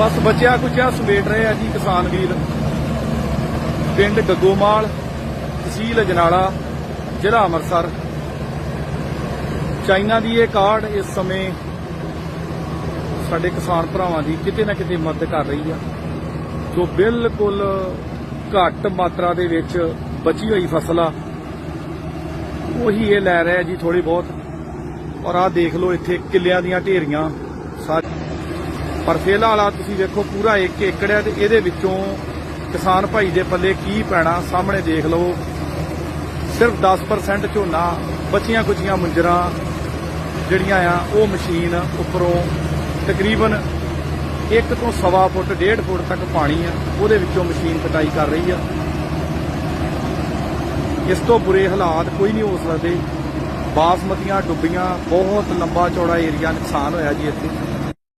ਬਸ ਬਚਿਆ ਕੁਚਿਆ ਸਮੇਟ ਰਹੇ ਆ ਜੀ ਕਿਸਾਨ ਵੀਰ। ਪਿੰਡ ਗੱਗੋਮਾਲ, ਤਹਿਸੀਲ ਅਜਨਾਲਾ, ਜ਼ਿਲ੍ਹਾ ਅੰਮ੍ਰਿਤਸਰ। ਚਾਈਨਾ ਦੀ ਇਹ ਕਾਰਡ ਇਸ ਸਮੇਂ ਸਾਡੇ ਕਿਸਾਨ ਭਰਾਵਾਂ ਦੀ ਕਿਤੇ ਨਾ ਕਿਤੇ ਮਦਦ ਕਰ ਰਹੀ ਆ। ਜੋ ਬਿਲਕੁਲ ਘੱਟ ਮਾਤਰਾ ਦੇ ਵਿੱਚ ਬਚੀ ਹੋਈ ਫਸਲ ਆ, ਉਹੀ ਇਹ ਲੈ ਰਿਹਾ ਜੀ ਥੋੜੀ ਬਹੁਤ। ਔਰ ਆਹ ਦੇਖ ਲਓ ਇੱਥੇ ਕਿੱਲਿਆਂ ਦੀਆਂ ਢੇਰੀਆਂ। ਸਾ ਪਰ ਫਿਲਹਾਲ ਆ ਤੁਸੀਂ ਵੇਖੋ ਪੂਰਾ ਇੱਕ ਏਕੜ ਹੈ ਤੇ ਇਹਦੇ ਵਿੱਚੋਂ ਕਿਸਾਨ ਭਾਈ ਦੇ ਪੱਲੇ ਕੀ ਪੈਣਾ ਸਾਹਮਣੇ ਦੇਖ ਲਓ। ਸਿਰਫ 10% ਝੋਨਾ, ਬਚੀਆਂ ਕੁਚੀਆਂ ਮੁੰਜਰਾਂ ਜਿਹੜੀਆਂ ਆ, ਉਹ ਮਸ਼ੀਨ ਉੱਪਰੋਂ ਤਕਰੀਬਨ 1 ਤੋਂ ਸਵਾ ਫੁੱਟ 1.5 ਫੁੱਟ ਤੱਕ ਪਾਣੀ ਆ, ਉਹਦੇ ਵਿੱਚੋਂ ਮਸ਼ੀਨ ਕਟਾਈ ਕਰ ਰਹੀ ਆ। ਇਸ ਤੋਂ ਬੁਰੇ ਹਾਲਾਤ ਕੋਈ ਨਹੀਂ ਹੋ ਸਕਦੇ। ਬਾਸਮਤੀਆਂ, ਡੁੱਬੀਆਂ, ਬਹੁਤ ਲੰਬਾ ਚੌੜਾ ਏਰੀਆ ਨੁਕਸਾਨ ਹੋਇਆ ਜੀ ਇੱਥੇ।